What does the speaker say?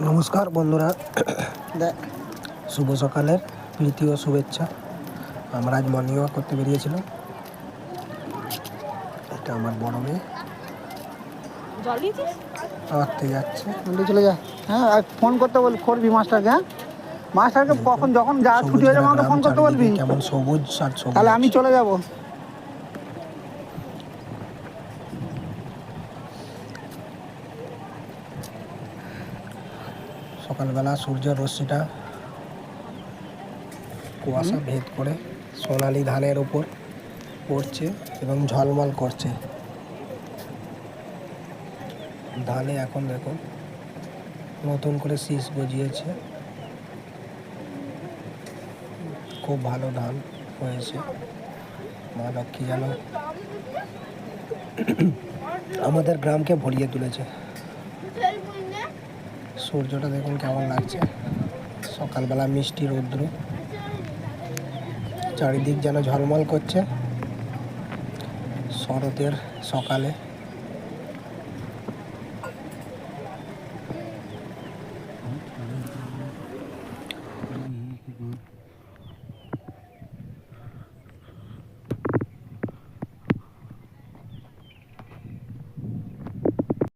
নমস্কার বন্ধুরা। দে- শুভ সকালের প্রীতি ও শুভেচ্ছা। আমরা আজ মর্নিং ওয়াক করতে বেরিয়েছিলাম। এটা আমার বড় মেয়ে। আঁকতে যাচ্ছে। চলে যা। হ্যাঁ আর ফোন করতে বল করবি মাস্টারকে হ্যাঁ? মাস্টারকে কখন যখন যা ছুটি হয়ে যাবে আমাকে ফোন করতে বলবি? কেমন সবুজ আর সবুজ। তাহলে আমি চলে যাব। সকালবেলা সূর্যের রশ্মিটা কুয়াশা ভেদ করে সোনালি ধানের ওপর পড়ছে এবং ঝলমল করছে। ধানে এখন দেখুন নতুন করে শীষ গজিয়েছে। খুব ভালো ধান হয়েছে। মা লক্ষ্মী যেন আমাদের গ্রামকে ভরিয়ে তুলেছে। সূর্যটা দেখুন কেমন লাগছে। সকালবেলা মিষ্টি রৌদ্র। চারিদিক যেন ঝলমল করছে। শরতের সকালে